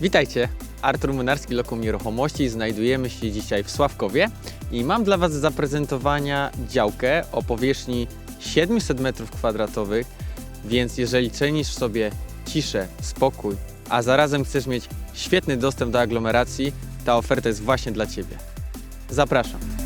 Witajcie, Artur Mynarski, Lokum Nieruchomości. Znajdujemy się dzisiaj w Sławkowie i mam dla Was zaprezentowania działkę o powierzchni 700 m2, więc jeżeli cenisz sobie ciszę, spokój, a zarazem chcesz mieć świetny dostęp do aglomeracji, ta oferta jest właśnie dla Ciebie. Zapraszam.